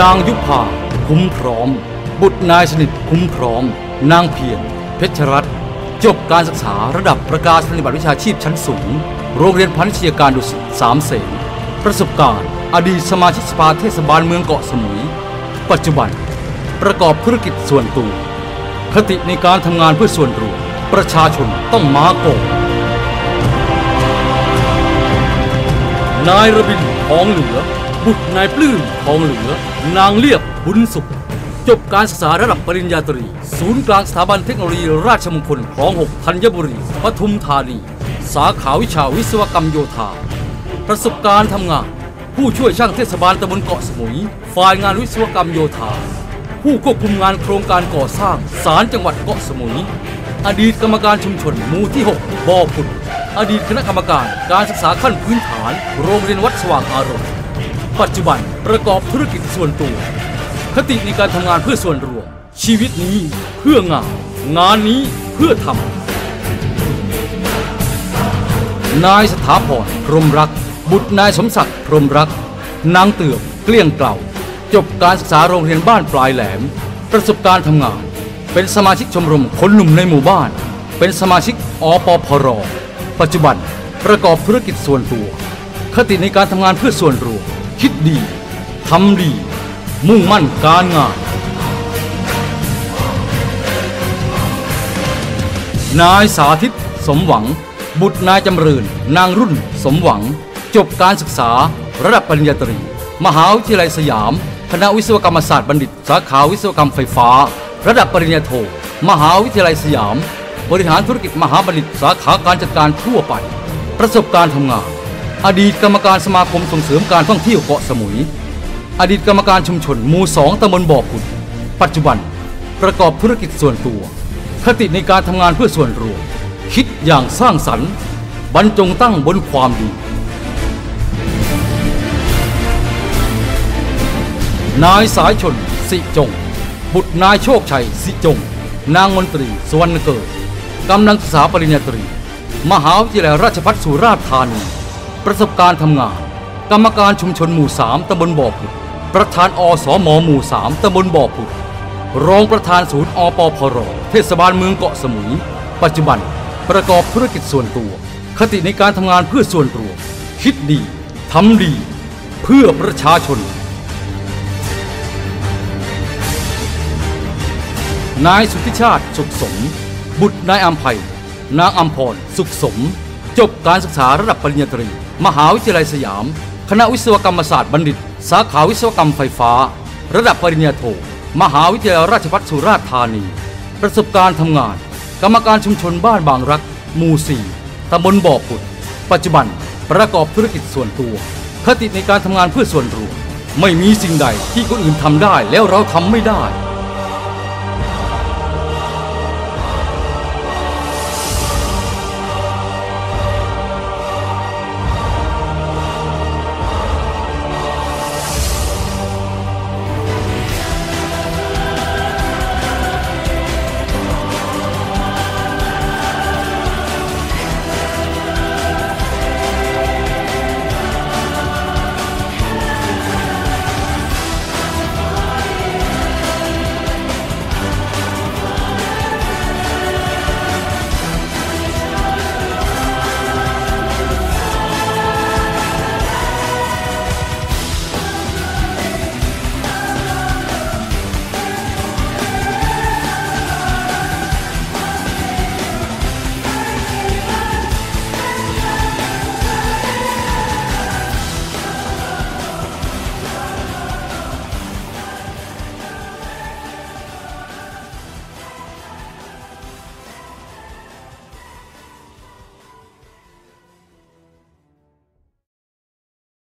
นางยุพาคุ้มพร้อม บุตรนายสนิทคุ้มพร้อม นางเพียรเพชรรัตน์จบการศึกษาระดับประกาศนียบัตรวิชาชีพชั้นสูง โรงเรียนพาณิชยการดุสิตสามเสนประสบการณ์ อดีตสมาชิกสภาเทศบาลเมืองเกาะสมุย ปัจจุบัน ประกอบธุรกิจส่วนตัว คติในการทำงานเพื่อส่วนรวมประชาชนต้องมาก่อนนายระบินทองเหลือ บุตรนายปลื้มทองเหลือ นางเลียบบุญสุข จบการศึกษาระดับปริญญาตรี ศูนย์กลางสถาบันเทคโนโลยีราชมงคลคลองหกธัญบุรีปทุมธานี สาขาวิชาวิศวกรรมโยธา ประสบการณ์ทำงาน ผู้ช่วยช่างเทศบาลตำบลเกาะสมุย ฝ่ายงานวิศวกรรมโยธา ผู้ควบคุมงานโครงการก่อสร้างศาลจังหวัดเกาะสมุย อดีตกรรมการชุมชนหมู่ที่ 6บ่อผุดอดีตคณะกรรมการการศึกษาขั้นพื้นฐาน โรงเรียนวัดสว่างอารมณ์ ปัจจุบันประกอบธุรกิจส่วนตัว คติในการทำงานเพื่อส่วนรวม ชีวิตนี้เพื่องาน งานนี้เพื่อทำนายสถาพรพรหมรัก บุตรนายสมศักดิ์พรหมรัก นางเตือบเกลี้ยงเกล่า จบการศึกษาโรงเรียนบ้านปลายแหลม ประสบการณ์ทำงาน เป็นสมาชิกชมรมคนหนุ่มในหมู่บ้าน เป็นสมาชิกอปพรปัจจุบันประกอบธุรกิจส่วนตัว คติในการทำงานเพื่อส่วนรวม คิดดี ทำดี มุ่งมั่นการงาน นายสาธิต สมหวัง บุตรนายจำเริญ นางรุ่น สมหวัง จบการศึกษา ระดับปริญญาตรี มหาวิทยาลัยสยาม คณะวิศวกรรมศาสตร์บัณฑิต สาขาวิศวกรรมไฟฟ้า ระดับปริญญาโท มหาวิทยาลัยสยาม บริหารธุรกิจมหาบัณฑิต สาขาการจัดการทั่วไป ประสบการณ์ทำงาน อดีตกรรมการสมาคมส่งเสริมการท่องเที่ยวเกาะสมุย อดีตกรรมการชุมชนหมู่สองตำบลบ่อผุดปัจจุบันประกอบธุรกิจส่วนตัว คติในการทำงานเพื่อส่วนรวม คิดอย่างสร้างสรรค์ บรรจงตั้งบนความดี นายสายชน สิจง บุตรนายโชคชัย สิจง นางมนตรี สวรรณเกิดกำลังศึกษาปริญญาตรี มหาวิทยาลัยราชภัฏสุราษฎร์ธานี ประสบการณ์ทำงาน กรรมการชุมชนหมู่สามตำบลบ่อผุดประธานอสมหมู่สามตำบลบ่อผุดรองประธานศูนย์อปพรเทศบาลเมืองเกาะสมุย ปัจจุบันประกอบธุรกิจส่วนตัว คติในการทำงานเพื่อส่วนรวมคิดดีทำดี เพื่อประชาชน นายสุทธิชาติสุขสม บุตรนายอัมภัยนางอัมพรสุขสม จบการศึกษาระดับปริญญาตรี มหาวิทยาลัยสยาม คณะวิศวกรรมศาสตร์บัณฑิต สาขาวิศวกรรมไฟฟ้า ระดับปริญญาโท มหาวิทยาลัยราชภัฏสุราษฎร์ธานี ประสบการณ์ทำงาน กรรมการชุมชนบ้านบางรักหมู่สี่ตำบลบ่อผุด ปัจจุบันประกอบธุรกิจส่วนตัว คติในการทำงานเพื่อส่วนรวม ไม่มีสิ่งใดที่คนอื่นทำได้แล้วเราทำไม่ได้